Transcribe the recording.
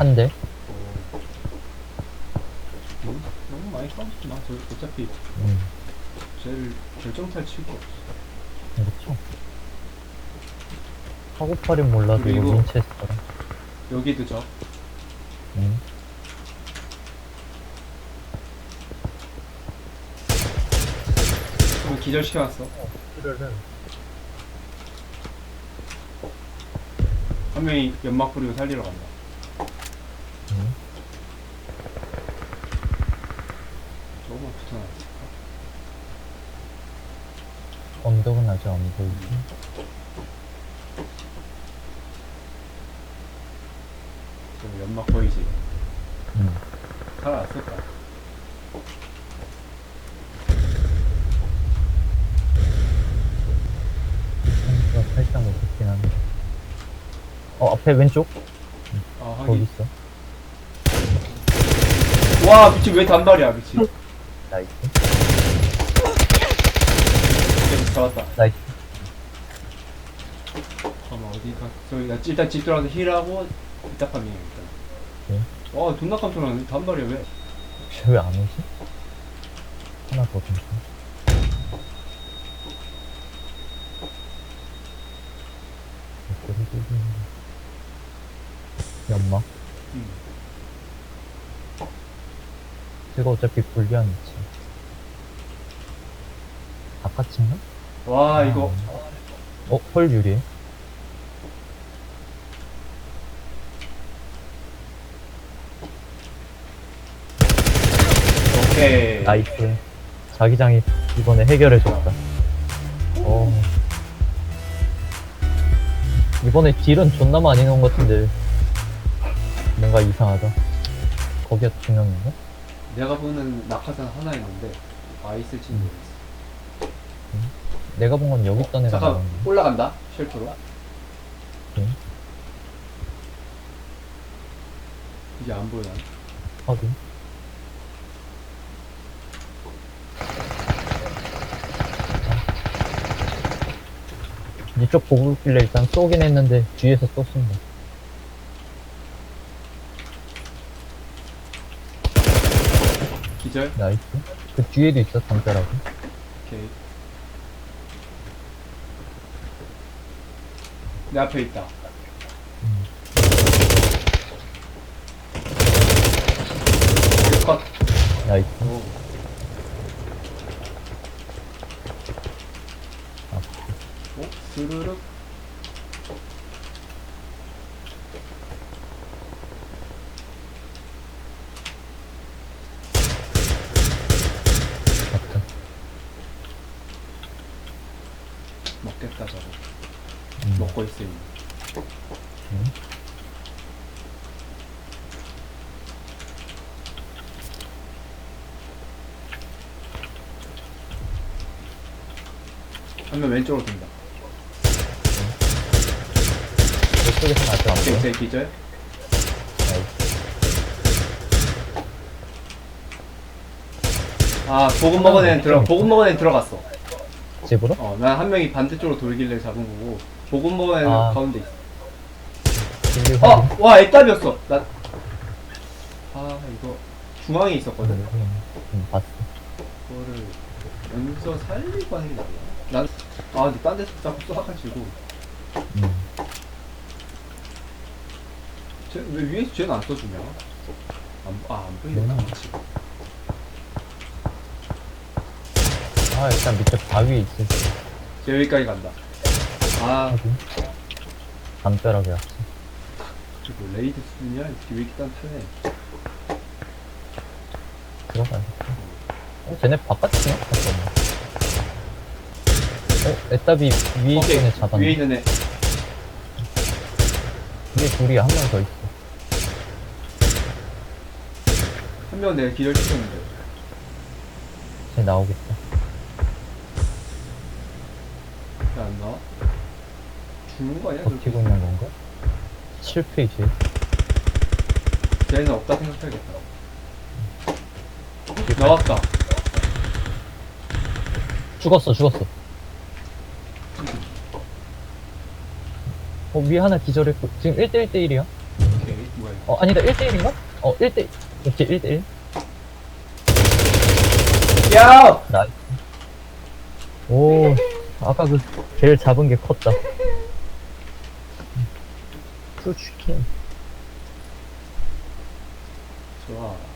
한 대. 어. 너무, 너무 많이 싸우지 마. 저 어차피 음, 쟤를 결정탈 치고 없어. 그렇죠. 카고팔인 몰라도 이거 그리고- 윈체스터라. 여기도 저. 음. 기절시켜놨어. 그래를 한 명이 연막 뿌리고 살리러 간다. 조금만 붙어놨을까? 언덕은 아직 안 보이지. 저 연막 보이지? 음. 살아났을까? 살짝 못했긴 한데. 어, 앞에 왼쪽? 아, 거기 하긴. 있어. 와, 미친, 왜 단발이야, 미친. 나이스. 잡았다. 나이스. 잠깐만, 어디 가. 저기, 나 일단 집 들어가서 힐하고, 이따 파밍해, 일단. 네. 와, 존나 깜짝 놀랐네. 단발이야, 왜? 혹시 왜안 오지? 하나 더 괜찮아. 연막? 음. 이거 어차피 불리한 위치. 바깥인가? 와, 이거. 어, 헐 유리. 오케이. 나이스. 자기장이 이번에 해결해 줬다. 어. 이번에 딜은 존나 많이 넣은 것 같은데. 뭔가 이상하다. 거기가 두 명인가? 내가 보는 낙하산 하나 있는데, 아, 있을지 모르겠어. 내가 본 건 여기 있던 애가 잠깐, 나왔는데. 올라간다? 쉘터로. 응. 이게 안 보여, 난. 확인. 이쪽 보고 있길래 일단 쏘긴 했는데 뒤에서 쏘습니다. 기절? 나이스. 그 뒤에도 있어, 담벼락이. 오케이. 내 앞에 있다. 컷. 나이스. 오. 아. 오, 스르륵. 맞다. 먹겠다, 저거. 음. 먹고 있으니. 음. 한명 왼쪽으로 든다. 이쪽에서 아직 안 오케이, 보여. 제 기절. 아, 보급 먹은 애는 들어, 보급 먹은 애는 들어갔어. 집으로? 어, 난 한 명이 반대쪽으로 돌길래 잡은 거고, 애는 아. 가운데 있어. 어! 와, 애답이었어. 나. 아, 이거. 중앙에 있었거든. 음, 봤어. 그거를 여기서 살리고 하는 게 낫나? 난, 아, 근데 딴 데서 자꾸 쏘아가 지고. 음. 쟤, 왜 위에서 쟤는 안 써주냐? 안, 아, 안. 음. 그치. 아, 일단 밑에 있을 때. 쟤 여기까지 간다. 아. 담벼락에 왔어. 그리고 레이드 수준이야? 왜 이렇게 단단해? 들어가야겠다. 어, 쟤네 바깥이야? 잠깐만. 어, 애답이 위에 있는 애 잡았네. 위에 있는 애. 위에 둘이 한 명 더 있어. 한 명 내가 기절시켰는데. 쟤 나오겠다. 왜안 나와? 죽는 거 아니야? 버티고 있는 건가? 7페이지. 쟤는 없다 생각해야겠다. 나왔다. 죽었어, 죽었어. 어, 위에 하나 기절했고. 지금 1대1대1이야? 오케이. 뭐야, 어, 아니다, 1대1인가? 어, 1대, 그렇지, 1대1. 야! 나이스. 오, 아까 그, 제일 잡은 게 컸다. 투치킨. 좋아.